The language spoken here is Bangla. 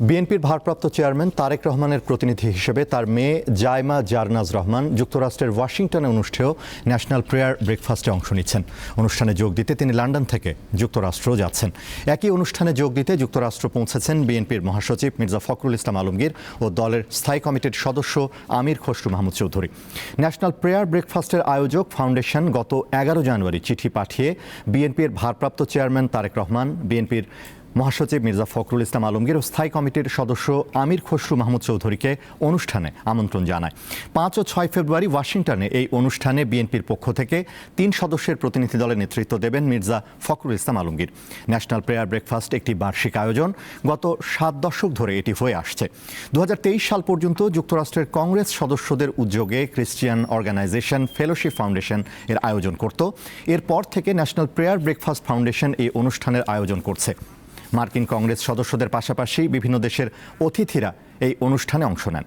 বিএনপির ভারপ্রাপ্ত চেয়ারম্যান তারেক রহমানের প্রতিনিধি হিসেবে তার মেয়ে জায়মা জারনাজ রহমান যুক্তরাষ্ট্রের ওয়াশিংটনে অনুষ্ঠেয় ন্যাশনাল প্রেয়ার ব্রেকফাস্টে অংশ নিচ্ছেন। অনুষ্ঠানে যোগ দিতে তিনি লন্ডন থেকে যুক্তরাষ্ট্র যাচ্ছেন। একই অনুষ্ঠানে যোগ দিতে যুক্তরাষ্ট্র পৌঁছেছেন বিএনপির মহাসচিব মির্জা ফখরুল ইসলাম আলমগীর ও দলের স্থায়ী কমিটির সদস্য আমির খসরু মাহমুদ চৌধুরী। ন্যাশনাল প্রেয়ার ব্রেকফাস্টের আয়োজক ফাউন্ডেশন গত এগারো জানুয়ারি চিঠি পাঠিয়ে বিএনপির ভারপ্রাপ্ত চেয়ারম্যান তারেক রহমান, বিএনপির মহাসচিব মির্জা ফখরুল ইসলাম আলমগীর ও স্থায়ী কমিটির সদস্য আমির খসরু মাহমুদ চৌধুরীকে অনুষ্ঠানে আমন্ত্রণ জানায়। পাঁচ ও ছয় ফেব্রুয়ারি ওয়াশিংটনে এই অনুষ্ঠানে বিএনপির পক্ষ থেকে তিন সদস্যের প্রতিনিধি দলের নেতৃত্ব দেবেন Mirza Fakhrul Islam Alamgir. National prayer breakfast একটি বার্ষিক আয়োজন। গত সাত দশক ধরে এটি হয়ে আসছে। দু হাজার তেইশ সাল পর্যন্ত যুক্তরাষ্ট্রের কংগ্রেস সদস্যদের উদ্যোগে ক্রিশ্চিয়ান অর্গানাইজেশন ফেলোশিপ ফাউন্ডেশন এর আয়োজন করত। এরপর থেকে ন্যাশনাল প্রেয়ার ব্রেকফাস্ট ফাউন্ডেশন এই অনুষ্ঠানের আয়োজন করছে। মার্কিন কংগ্রেস সদস্যদের পাশাপাশি বিভিন্ন দেশের অতিথিরা এই অনুষ্ঠানে অংশ নেন।